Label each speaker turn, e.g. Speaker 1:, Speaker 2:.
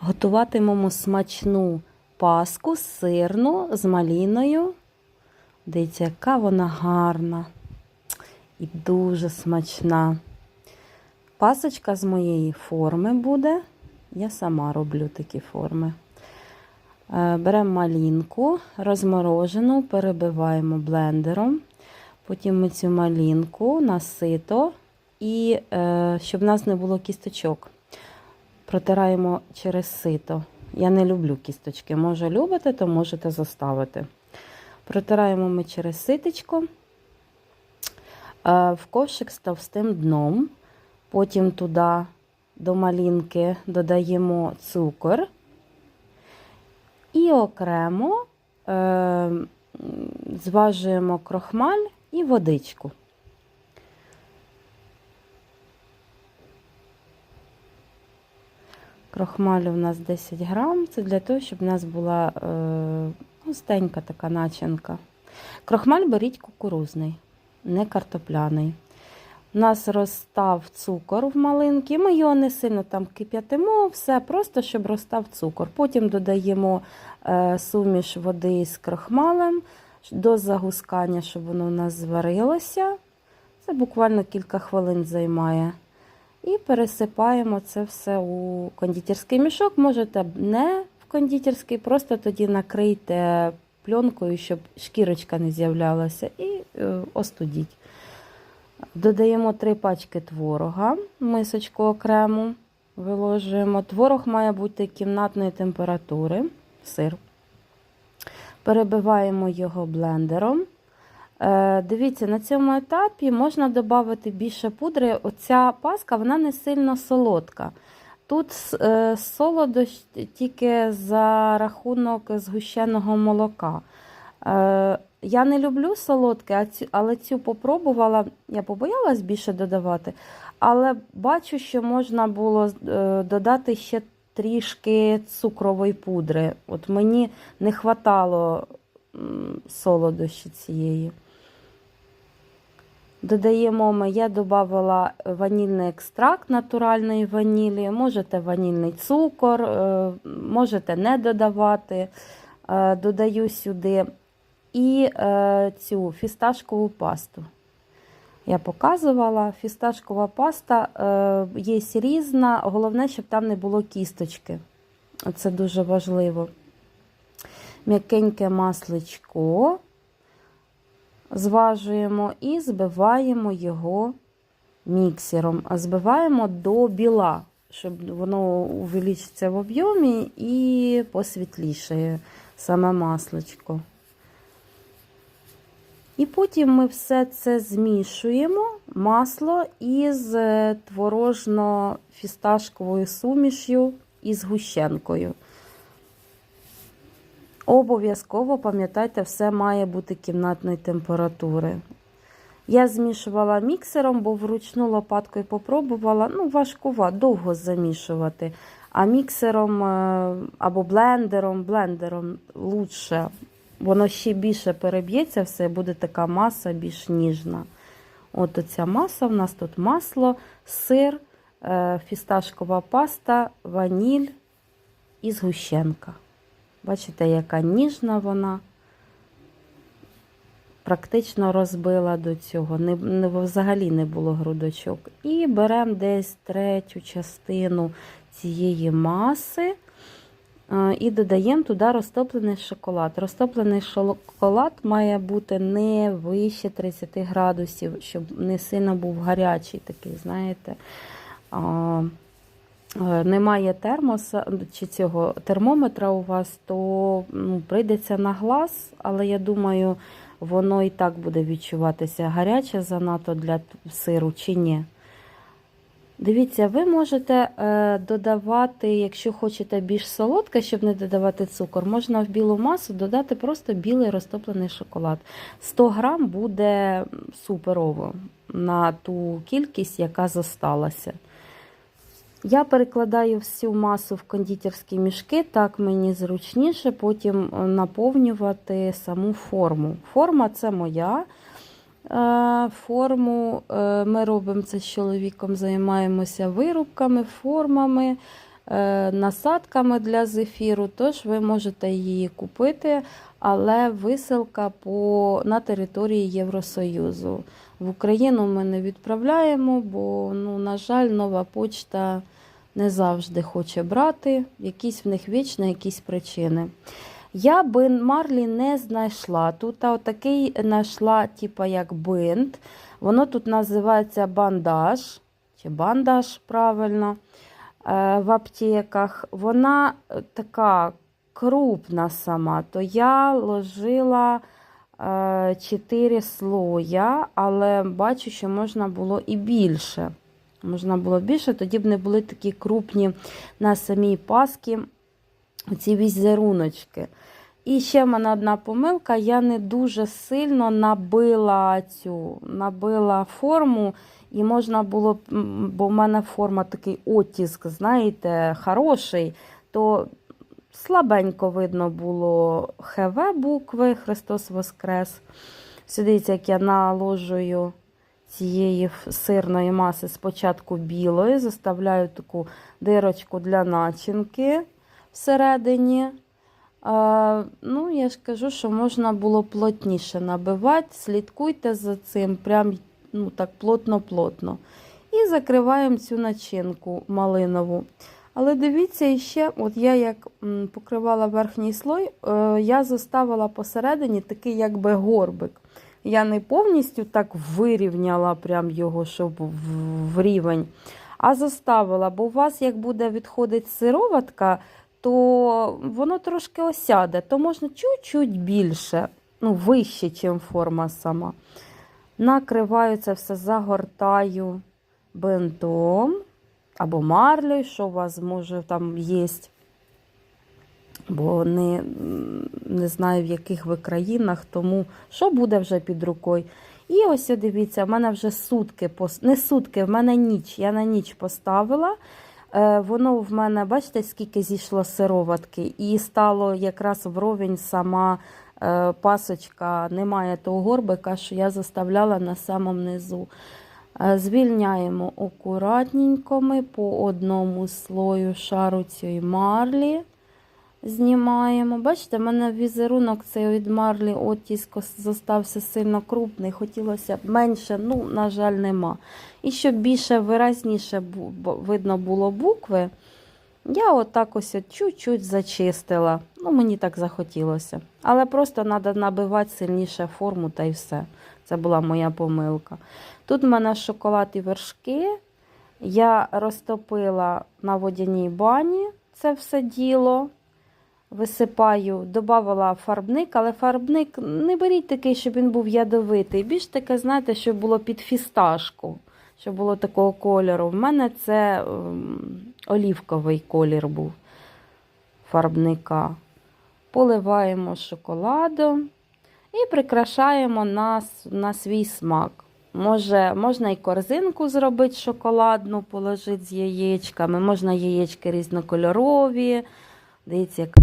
Speaker 1: Готуватимемо смачну паску сирну з маліною. Дивіться, яка вона гарна і дуже смачна. Пасочка з моєї форми буде. Я сама роблю такі форми. Е, Беремо малінку, розморожену, перебиваємо блендером. Потім ми цю малінку на сито і е, щоб в нас не було кісточок, протираємо через сито. Я не люблю кісточки. Може любите, то можете заставити. Протираємо ми через ситечко е, в ковшик з товстим дном. Потім туди до малінки додаємо цукор і окремо е, зважуємо крохмаль і водичку. Крохмалю у нас 10 грам. Це для того, щоб у нас була е, густенька така начинка. Крохмаль беріть кукурузний, не картопляний. У нас розстав цукор в малинки. Ми його не сильно там кип'ятимо, все просто, щоб розстав цукор. Потім додаємо е, суміш води з крохмалем до загускання, щоб воно у нас зварилося. Це буквально кілька хвилин займає. І пересипаємо це все у кондитерський мішок. Можете не в кондитерський, просто тоді накрийте пленкою, щоб шкірочка не з'являлася, і е, остудіть. Додаємо три пачки творога, мисочку окрему виложуємо. Творог має бути кімнатної температури, сир. Перебиваємо його блендером. Е, Дивіться, на цьому етапі можна додати більше пудри. Оця паска вона не сильно солодка. Тут е, солодощ тільки за рахунок згущеного молока. Е, Я не люблю солодке, але цю попробувала. Я побоялась більше додавати, але бачу, що можна було додати ще трішки цукрової пудри. От мені не м, солодощі цієї. Додаємо ми, я додавала ванільний екстракт натуральної ванілі, можете ванільний цукор, е, можете не додавати. Е, Додаю сюди і е, цю фісташкову пасту. Я показувала, фісташкова паста е, є різна, головне, щоб там не було кісточки. Це дуже важливо. М'якеньке масличко зважуємо і збиваємо його міксером. А збиваємо до біла, щоб воно увеличиться в об'ємі і посвітлішає саме масличко. І потім ми все це змішуємо, масло із е, творожно-фісташковою сумішю і згущенкою. Обов'язково пам'ятайте, все має бути кімнатної температури. Я змішувала міксером, бо вручну лопаткою попробувала. Ну, важкувато, довго замішувати. А міксером е, або блендером, блендером лучше. Воно ще більше переб'ється, все буде така маса більш ніжна. От оця маса, в нас тут масло, сир, е, фісташкова паста, ваніль і згущенка. Бачите, яка ніжна вона. Практично розбила до цього, не, не, взагалі не було грудочок. І беремо десь третю частину цієї маси е, і додаємо туди розтоплений шоколад. Розтоплений шоколад має бути не вище 30 градусів, щоб не сильно був гарячий такий, знаєте. Е, немає термоса чи цього термометра у вас, то ну, прийдеться на глаз, але я думаю, воно і так буде відчуватися гаряче занадто для сиру чи ні. Дивіться, ви можете е, додавати, якщо хочете більш солодке, щоб не додавати цукор, можна в білу масу додати просто білий розтоплений шоколад. 100 грам буде суперово на ту кількість, яка зосталася. Я перекладаю всю масу в кондитерські мішки, так мені зручніше потім наповнювати саму форму. Форма це моя. Е, Форму е, ми робимо це з чоловіком, займаємося вирубками, формами. Е, насадками для зефіру, тож ви можете її купити, але висилка по, на території Євросоюзу. В Україну ми не відправляємо, бо, ну, на жаль, нова почта не завжди хоче брати. Якісь в них вічні якісь причини. Я бин Марлі не знайшла. Тут отакий знайшла, типу як бинт. Воно тут називається бандаж, чи бандаж правильно, в аптеках. Вона е, така крупна сама, то я ложила 4 слоя, але бачу, що можна було і більше. Можна було більше, тоді б не були такі крупні на самій паски ці візеруночки. І ще в мене одна помилка, я не дуже сильно набила цю набила форму, і можна було, бо в мене форма такий оттиск, знаєте, хороший, то слабенько видно було ХВ букви Христос Воскрес. Сидиться, як я наложую цієї сирної маси спочатку білої, заставляю таку дирочку для начинки всередині. Ну, я ж кажу, що можна було плотніше набивати. Слідкуйте за цим, прям ну, так плотно-плотно. І закриваємо цю начинку малинову. Але дивіться, ще, от я як покривала верхній слой, е, я заставила посередині такий якби горбик. Я не повністю так вирівняла прям його, щоб в рівень, а заставила, бо у вас, як буде відходити сироватка, то воно трошки осяде, то можна чуть-чуть більше, ну, вище, ніж форма сама. Накриваю це все, загортаю бинтом або марлею, що у вас може там є. Бо не, не знаю, в яких ви країнах, тому що буде вже під рукою. І ось дивіться, в мене вже сутки, не сутки, в мене ніч. Я на ніч поставила. Е, Воно в мене, бачите, скільки зійшло сироватки, і стало якраз вровень сама е, пасочка, немає того горбика, що я заставляла на самому низу. Е, Звільняємо акуратненько ми по одному слою шару цієї марлі. Знімаємо. Бачите, в мене візерунок цей від марлі оттиск зостався сильно крупний. Хотілося б менше, ну, на жаль, нема. І щоб більше виразніше видно було букви, я отак ось чуть-чуть зачистила. Ну, мені так захотілося. Але просто треба набивати сильніше форму та й все. Це була моя помилка. Тут в мене шоколад і вершки. Я розтопила на водяній бані це все діло. Висипаю, додавала фарбник, але фарбник не беріть такий, щоб він був ядовитий. Більш таке, знаєте, щоб було під фісташку, щоб було такого кольору. В мене це ем, олівковий колір був фарбника. Поливаємо шоколадом і прикрашаємо на, на свій смак. Може, можна і корзинку зробити шоколадну, положити з яєчками, можна яєчки різнокольорові. Дивіться, яка